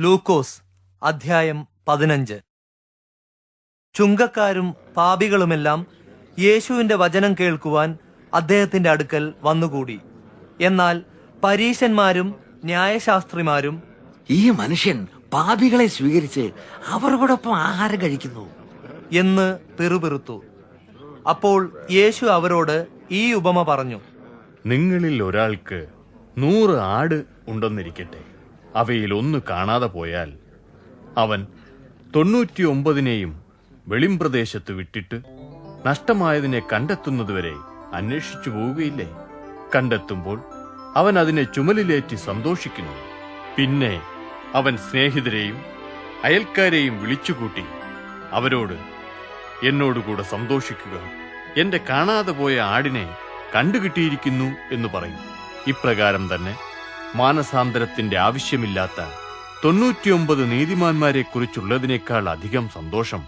ലൂക്കോസ് അധ്യായം പതിനഞ്ച്. ചുങ്കക്കാരും പാപികളുമെല്ലാം യേശുവിന്റെ വചനം കേൾക്കുവാൻ അദ്ദേഹത്തിന്റെ അടുക്കൽ വന്നുകൂടി. എന്നാൽ പരീശന്മാരും ന്യായശാസ്ത്രിമാരും ഈ മനുഷ്യൻ പാപികളെ സ്വീകരിച്ച് അവരോടൊപ്പം ആഹാരം കഴിക്കുന്നു. എന്ന് പിറുപിറുത്തു. അപ്പോൾ യേശു അവരോട് ഈ ഉപമ പറഞ്ഞു. നിങ്ങളിൽ ഒരാൾക്ക് നൂറ് ആട് ഉണ്ടെന്നിരിക്കട്ടെ. അവയിൽ ഒന്ന് കാണാതെ പോയാൽ അവൻ തൊണ്ണൂറ്റിയൊമ്പതിനെയും വെളിംപ്രദേശത്ത് വിട്ടിട്ട് നഷ്ടമായതിനെ കണ്ടെത്തുന്നതുവരെ അന്വേഷിച്ചു പോവുകയില്ലേ? കണ്ടെത്തുമ്പോൾ അവൻ അതിനെ ചുമലിലേറ്റി സന്തോഷിക്കുന്നു. പിന്നെ അവൻ സ്നേഹിതരെയും അയൽക്കാരെയും വിളിച്ചുകൂട്ടി അവരോട് എന്നോടുകൂടെ സന്തോഷിക്കുക. എന്റെ കാണാതെ പോയ ആടിനെ കണ്ടുകിട്ടിയിരിക്കുന്നു എന്ന് പറയും. ഇപ്രകാരം തന്നെ മാനസാന്തരത്തിന്റെ ആവശ്യമില്ലാത്ത തൊണ്ണൂറ്റിയൊമ്പത് നീതിമാന്മാരെ കുറിച്ചുള്ളതിനേക്കാൾ അധികം സന്തോഷം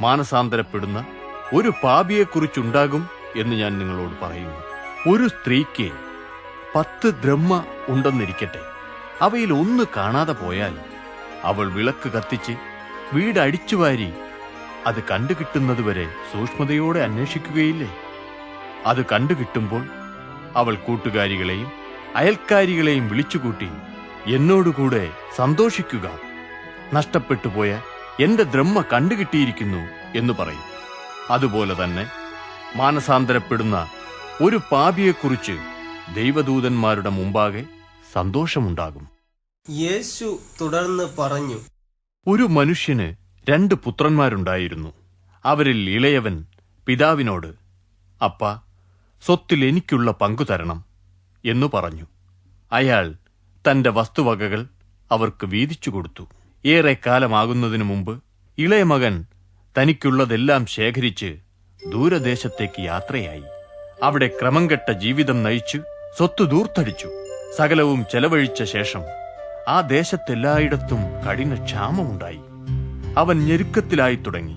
മാനസാന്തരപ്പെടുന്ന ഒരു പാപിയെക്കുറിച്ചുണ്ടാകും എന്ന് ഞാൻ നിങ്ങളോട് പറയുന്നു. ഒരു സ്ത്രീക്ക് പത്ത് ദ്രഹ്മ ഉണ്ടെന്നിരിക്കട്ടെ. അവയിൽ ഒന്ന് കാണാതെ പോയാൽ അവൾ വിളക്ക് കത്തിച്ച് വീട് അടിച്ചുവാരി അത് കണ്ടുകിട്ടുന്നതുവരെ സൂക്ഷ്മതയോടെ അന്വേഷിക്കുകയില്ലേ? അത് കണ്ടുകിട്ടുമ്പോൾ അവൾ കൂട്ടുകാരികളെയും അയൽക്കാരികളെയും വിളിച്ചുകൂട്ടി എന്നോടുകൂടെ സന്തോഷിക്കുക. നഷ്ടപ്പെട്ടുപോയ എന്റെ ദ്രഹ്മ കണ്ടുകിട്ടിയിരിക്കുന്നു എന്ന് പറയും. അതുപോലെ തന്നെ മാനസാന്തരപ്പെടുന്ന ഒരു പാപിയെക്കുറിച്ച് ദൈവദൂതന്മാരുടെ മുമ്പാകെ സന്തോഷമുണ്ടാകും. യേശു തുടർന്ന് പറഞ്ഞു ഒരു മനുഷ്യന് രണ്ട് പുത്രന്മാരുണ്ടായിരുന്നു. അവരിൽ ഇളയവൻ പിതാവിനോട് അപ്പ സ്വത്തിൽ എനിക്കുള്ള പങ്കു തരണം. എന്നു പറഞ്ഞു. അയാൾ തന്റെ വസ്തുവകകൾ അവർക്ക് വീതിച്ചു കൊടുത്തു. ഏറെ കാലമാകുന്നതിനു മുമ്പ് ഇളയ മകൻ തനിക്കുള്ളതെല്ലാം ശേഖരിച്ച് ദൂരദേശത്തേക്ക് യാത്രയായി. അവിടെ ക്രമം കെട്ട ജീവിതം നയിച്ചു സ്വത്ത് ദൂർത്തടിച്ചു സകലവും ചെലവഴിച്ച ശേഷം ആ ദേശത്തെല്ലായിടത്തും കഠിന ക്ഷാമമുണ്ടായി. അവൻ ഞെരുക്കത്തിലായി തുടങ്ങി.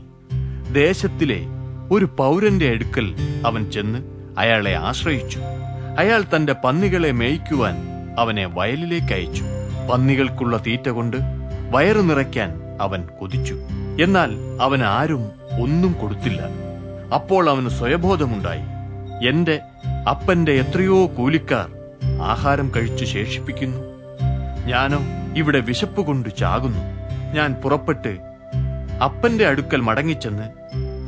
ദേശത്തിലെ ഒരു പൗരന്റെ അടുക്കൽ അവൻ ചെന്ന് അയാളെ ആശ്രയിച്ചു. അയാൾ തന്റെ പന്നികളെ മേയ്ക്കുവാൻ അവനെ വയലിലേക്ക് അയച്ചു. പന്നികൾക്കുള്ള തീറ്റ കൊണ്ട് വയറു നിറയ്ക്കാൻ അവൻ കൊതിച്ചു. എന്നാൽ അവൻ ആരും ഒന്നും കൊടുത്തില്ല. അപ്പോൾ അവന് സ്വയബോധമുണ്ടായി. എന്റെ അപ്പന്റെ എത്രയോ കൂലിക്കാർ ആഹാരം കഴിച്ചു ശേഷിപ്പിക്കുന്നു. ഞാനോ ഇവിടെ വിശപ്പ് കൊണ്ട് ചാകുന്നു. ഞാൻ പുറപ്പെട്ട് അപ്പന്റെ അടുക്കൽ മടങ്ങിച്ചെന്ന്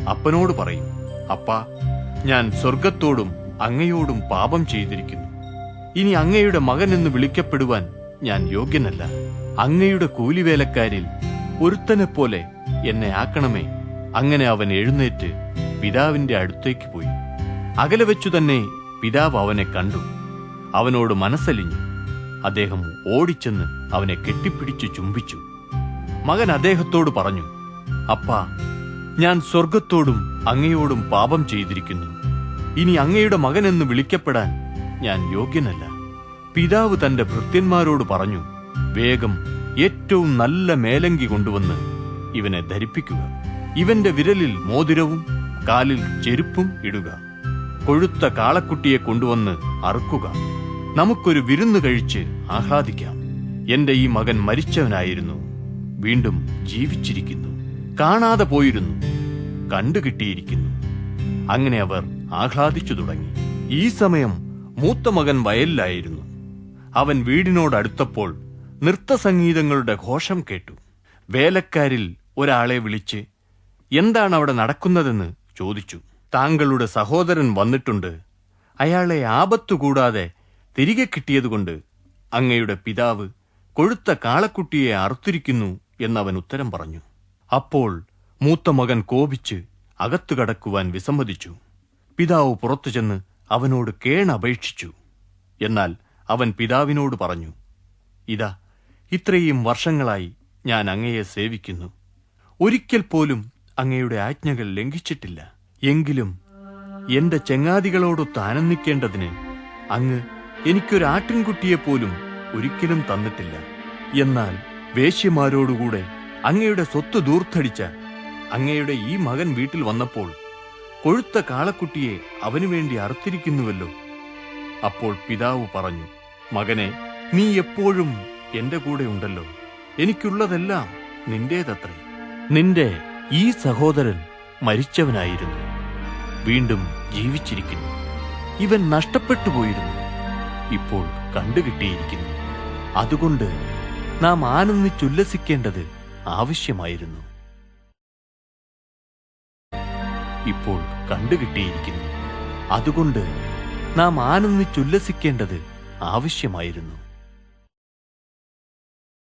അപ്പനോട് പറയും അപ്പാ ഞാൻ സ്വർഗത്തോടും അങ്ങയോടും പാപം ചെയ്തിരിക്കുന്നു. ഇനി അങ്ങയുടെ മകൻ എന്ന് വിളിക്കപ്പെടുവാൻ ഞാൻ യോഗ്യനല്ല. അങ്ങയുടെ കൂലിവേലക്കാരിൽ ഒരുത്തനെ പോലെ എന്നെ ആക്കണമേ. അങ്ങനെ അവൻ എഴുന്നേറ്റ് പിതാവിന്റെ അടുത്തേക്ക് പോയി. അകലെ വെച്ചു തന്നെ പിതാവ് അവനെ കണ്ടു. അവനോട് മനസ്സലിഞ്ഞു. അദ്ദേഹം ഓടിച്ചെന്ന് അവനെ കെട്ടിപ്പിടിച്ച് ചുംബിച്ചു. മകൻ അദ്ദേഹത്തോട് പറഞ്ഞു അപ്പാ ഞാൻ സ്വർഗത്തോടും അങ്ങയോടും പാപം ചെയ്തിരിക്കുന്നു. ഇനി അങ്ങയുടെ മകനെന്ന് വിളിക്കപ്പെടാൻ ഞാൻ യോഗ്യനല്ല. പിതാവ് തന്റെ ഭൃത്യന്മാരോട് പറഞ്ഞു വേഗം ഏറ്റവും നല്ല മേലങ്കി കൊണ്ടുവന്ന് ഇവനെ ധരിപ്പിക്കുക. ഇവന്റെ വിരലിൽ മോതിരവും കാലിൽ ചെരുപ്പും ഇടുക. കൊഴുത്ത കാളക്കുട്ടിയെ കൊണ്ടുവന്ന് അറുക്കുക. നമുക്കൊരു വിരുന്ന് കഴിച്ച് ആഹ്ലാദിക്കാം. എന്റെ ഈ മകൻ മരിച്ചവനായിരുന്നു. വീണ്ടും ജീവിച്ചിരിക്കുന്നു. കാണാതെ പോയിരുന്നു. കണ്ടുകിട്ടിയിരിക്കുന്നു. അങ്ങനെ അവർ ആഹ്ലാദിച്ചു തുടങ്ങി. ഈ സമയം മൂത്ത മകൻ വയലിലായിരുന്നു. അവൻ വീടിനോടടുത്തപ്പോൾ നൃത്തസംഗീതങ്ങളുടെ ഘോഷം കേട്ടു. വേലക്കാരിൽ ഒരാളെ വിളിച്ച് എന്താണ് അവിടെ നടക്കുന്നതെന്ന്? ചോദിച്ചു. താങ്കളുടെ സഹോദരൻ വന്നിട്ടുണ്ട്. അയാളെ ആപത്തുകൂടാതെ തിരികെ കിട്ടിയതുകൊണ്ട് അങ്ങയുടെ പിതാവ് കൊഴുത്ത കാളക്കുട്ടിയെ അറുത്തിരിക്കുന്നു എന്നവൻ ഉത്തരം പറഞ്ഞു. അപ്പോൾ മൂത്ത മകൻ കോപിച്ച് അകത്തു കടക്കുവാൻ വിസമ്മതിച്ചു. പിതാവ് പുറത്തു ചെന്ന് അവനോട് കേണപേക്ഷിച്ചു. എന്നാൽ അവൻ പിതാവിനോട് പറഞ്ഞു ഇതാ ഇത്രയും വർഷങ്ങളായി ഞാൻ അങ്ങയെ സേവിക്കുന്നു. ഒരിക്കൽ പോലും അങ്ങയുടെ ആജ്ഞകൾ ലംഘിച്ചിട്ടില്ല. എങ്കിലും എന്റെ ചെങ്ങാതികളോടൊത്ത് ആനന്ദിക്കേണ്ടതിന് അങ്ങ് എനിക്കൊരു ആട്ടിൻകുട്ടിയെപ്പോലും ഒരിക്കലും തന്നിട്ടില്ല. എന്നാൽ വേശ്യമാരോടുകൂടെ അങ്ങയുടെ സ്വത്ത് ദൂർത്തടിച്ച അങ്ങയുടെ ഈ മകൻ വീട്ടിൽ വന്നപ്പോൾ കൊഴുത്ത കാളക്കുട്ടിയെ അവനു വേണ്ടി അറുത്തിരിക്കുന്നുവല്ലോ. അപ്പോൾ പിതാവ് പറഞ്ഞു മകനെ നീ എപ്പോഴും എന്റെ കൂടെ ഉണ്ടല്ലോ. എനിക്കുള്ളതെല്ലാം നിന്റേതത്രേ. നിന്റെ ഈ സഹോദരൻ മരിച്ചവനായിരുന്നു. വീണ്ടും ജീവിച്ചിരിക്കുന്നു. ഇവൻ നഷ്ടപ്പെട്ടു പോയിരുന്നു. ഇപ്പോൾ കണ്ടുകിട്ടിയിരിക്കുന്നു. അതുകൊണ്ട് നാം ആനന്ദിച്ചുല്ലസിക്കേണ്ടത് ആവശ്യമായിരുന്നു. ഇപ്പോൾ കണ്ടുകിട്ടിയിരിക്കുന്നു. അതുകൊണ്ട് നാം ആനന്ദിച്ചുല്ലസിക്കേണ്ടത് ആവശ്യമായിരുന്നു.